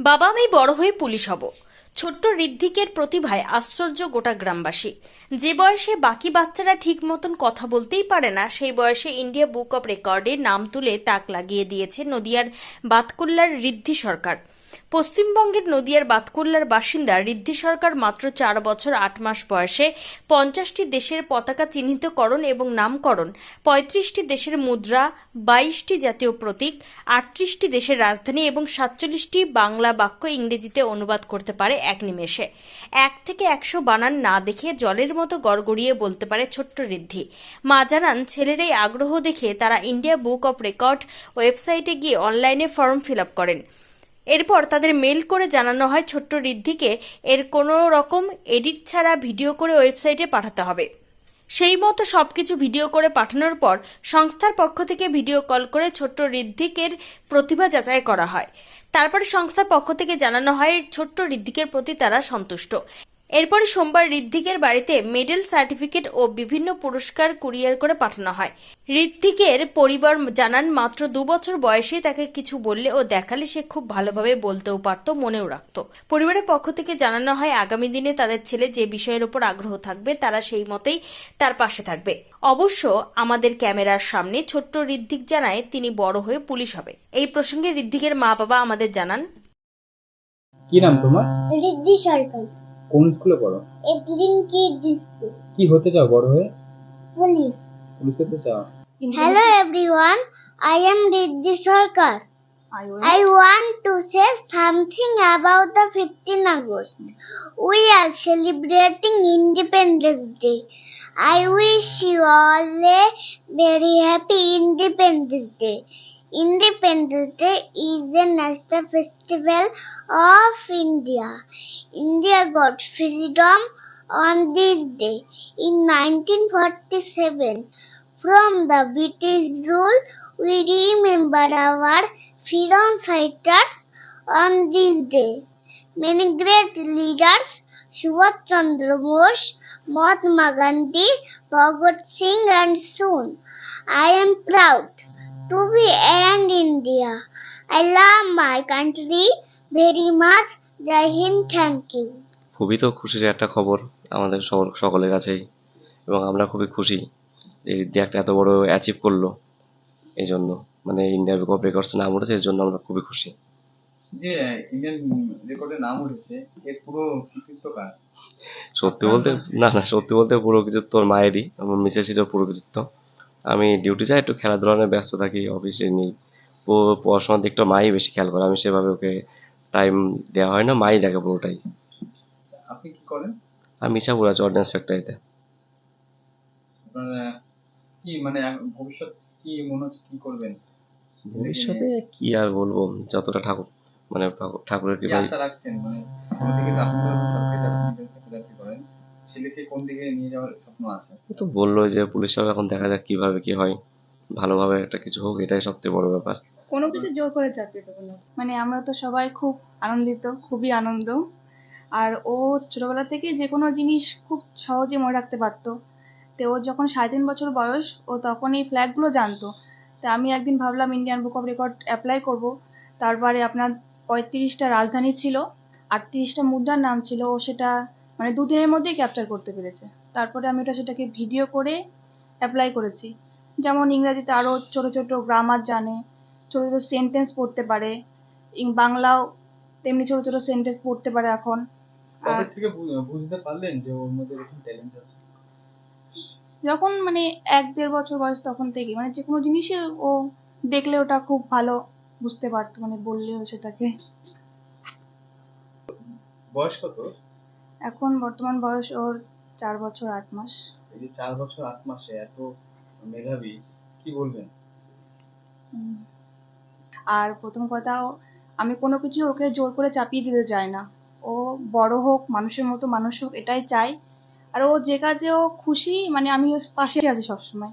বাবা আমি বড় হয়ে পুলিশ হব। ছোট্ট ঋদ্ধিকের প্রতিভায় আশ্চর্য গোটা গ্রামবাসী। যে বয়সে বাকি বাচ্চারা ঠিক মতন কথা বলতেই পারে না, সেই বয়সে ইন্ডিয়া বুক অব রেকর্ডে নাম তুলে তাক লাগিয়ে দিয়েছে নদিয়ার বাতকুল্লার ঋদ্ধি সরকার। পশ্চিমবঙ্গের নদিয়ার বাতকুল্লার বাসিন্দা ঋদ্ধি সরকার মাত্র চার বছর আট মাস বয়সে পঞ্চাশটি দেশের পতাকা চিহ্নিতকরণ এবং নামকরণ, পঁয়ত্রিশটি দেশের মুদ্রা, বাইশটি জাতীয় প্রতীক, আটত্রিশটি দেশের রাজধানী এবং সাতচল্লিশটি বাংলা বাক্য ইংরেজিতে অনুবাদ করতে পারে এক নিমেষে। এক থেকে একশো বানান না দেখে জলের মতো গড়গড়িয়ে বলতে পারে ছোট্ট ঋদ্ধি। মা জানান, ছেলের এই আগ্রহ দেখে তারা ইন্ডিয়া বুক অফ রেকর্ড ওয়েবসাইটে গিয়ে অনলাইনে ফর্ম ফিল আপ করেন। এরপর তাদের মেল করে জানানো হয় ছোট্ট ঋদ্ধিকে। এর কোনো রকম এডিট ছাড়া ভিডিও করে ওয়েবসাইটে পাঠাতে হবে। সেই মতো সব কিছু ভিডিও করে পাঠানোর পর সংস্থার পক্ষ থেকে ভিডিও কল করে ছোট্ট ঋদ্ধিকের প্রতিভা যাচাই করা হয়। তারপরে সংস্থার পক্ষ থেকে জানানো হয় ছোট্ট ঋদ্ধিকের প্রতি তারা সন্তুষ্ট। এরপরে সোমবার ঋদ্ধিকের বাড়িতে মেডেল সার্টিফিকেট ও বিভিন্ন পুরস্কার কুরিয়ার করে পাঠানো হয়। ঋদ্ধিকের পরিবার জানান মাত্র দু বছর বয়সেই তাকে কিছু বললে ও দেখালে সে খুব ভালোভাবে বলতেও পারতো মনেও রাখতো। পরিবারের পক্ষ থেকে জানানো হয় আগামী দিনে তাদের ছেলে যে বিষয়ের উপর আগ্রহ থাকবে তারা সেই মতেই তার পাশে থাকবে। অবশ্য আমাদের ক্যামেরার সামনে ছোট্ট ঋদ্ধিক জানায় তিনি বড় হয়ে পুলিশ হবে। এই প্রসঙ্গে ঋদ্ধিকের মা বাবা আমাদের জানান কি নাম তোমার? রিদ্ধি সরকার। কোন স্কুলে পড়ো এগ্রিন কিড স্কুল কি হতে চাও বড় হয়ে পুলিশ পুলিশ হতে চাও Hello everyone, I am Riddhi Sarkar. I want to say something about the 15 August. We are celebrating Independence Day. I wish you all a very happy Independence Day. Independence Day is the national festival of India. India got freedom on this day in 1947. From the British rule, we remember our freedom fighters on this day. Many great leaders, Subhash Chandra Bose, Mahatma Gandhi, Bhagat Singh and soon. I am proud to be an India. I love my country very much. Jai Hind, thank you. খুবই তো খুশির একটা খবর আমাদের সকলের কাছেই এবং আমরা খুবই খুশি যে একটা এত বড় অ্যাচিভ করল এই জন্য মানে ইন্ডিয়া বুক অফ রেকর্ডস নাম উঠেছে এর জন্য আমরা খুবই খুশি যে ইন্ডিয়ান রেকর্ডে নাম উঠেছে এর পুরো কৃতিত্ব কার সত্যি বলতে না না সত্যি বলতে পুরো কিছু তোর মায়েরই আমার মিসেসেরও পুরো কিছু তো আমি ডিউটি যাই একটু খেলাধুলা নিয়ে ব্যস্ত থাকি অফিসে নেই। ও পড়াশোনার দিকটা মাই বেশি খেয়াল করে আমি সেভাবে ওকে টাইম দেওয়া হয় না মাই দেখে পুরোটাই। আপনি কি করেন? আমি আছি অর্ডিন্যান্স ফ্যাক্টরিতে কি মানে ভবিষ্যৎ কি মনে হচ্ছে কি করবেন? ভবিষ্যতে কি আর বলব যতটা ঠাকুর মানে ঠাকুরের কৃপায়। আশা রাখছেন? মানে ছেলেকে কোন দিকে নিয়ে যাওয়ার স্বপ্ন আছে? ও তো বলল যে পুলিশ হবে এখন দেখা যাক কীভাবে কি হয়। ভালোভাবে একটা কিছু হোক এটাই সবথেকে বড় ব্যাপার। কোনো কিছু জোর করে চাকরি দেবো না। মানে আমরা তো সবাই খুব আনন্দিত খুবই আনন্দ। আর ও ছোটবেলা থেকে যে কোনো জিনিস খুব সহজে মনে রাখতে পারতো। তো ও যখন সাড়ে তিন বছর বয়স ও তখন এই ফ্ল্যাগগুলো জানতো। তা আমি একদিন ভাবলাম Indian book of record apply করব। তারপরে আপনার পঁয়ত্রিশটা রাজধানী ছিল আটত্রিশটা মুদ্রার নাম ছিল ও সেটা মানে দুদিনের মধ্যেই ক্যাপচার করতে পেরেছে। তারপরে আমি ওটা সেটাকে ভিডিও করে অ্যাপ্লাই করেছি। যেমন ইংরাজিতে আরও ছোট ছোট গ্রামার জানে ছোট ছোট সেন্টেন্স পড়তে পারে। বাংলাও তেমনি ছোট ছোট সেন্টেন্স পড়তে পারে এখন। কবে আর থেকে বুঝতে পারলেন যে ওর মধ্যে এরকম ট্যালেন্ট আছে। যখন মানে এক দেড় বছর বয়স তখন থেকেই মানে যে কোনো জিনিসই ও দেখলে ওটা খুব ভালো বুঝতে পারতো মানে বললেও সেটাকে। বয়স কত? এখন বর্তমান বয়স ওর চার বছর আট মাস। এই যে চার বছর আট মাসে এত মেধাবী কি বলবেন? আর প্রথম কথা আমি কোনো কিছু ওকে জোর করে চাপিয়ে দিতে চাই না। ও বড় হোক মানুষের মতো মানুষ হোক এটাই চাই। আর ও যে কাজে ও খুশি মানে আমি ওর পাশে আছি সবসময়।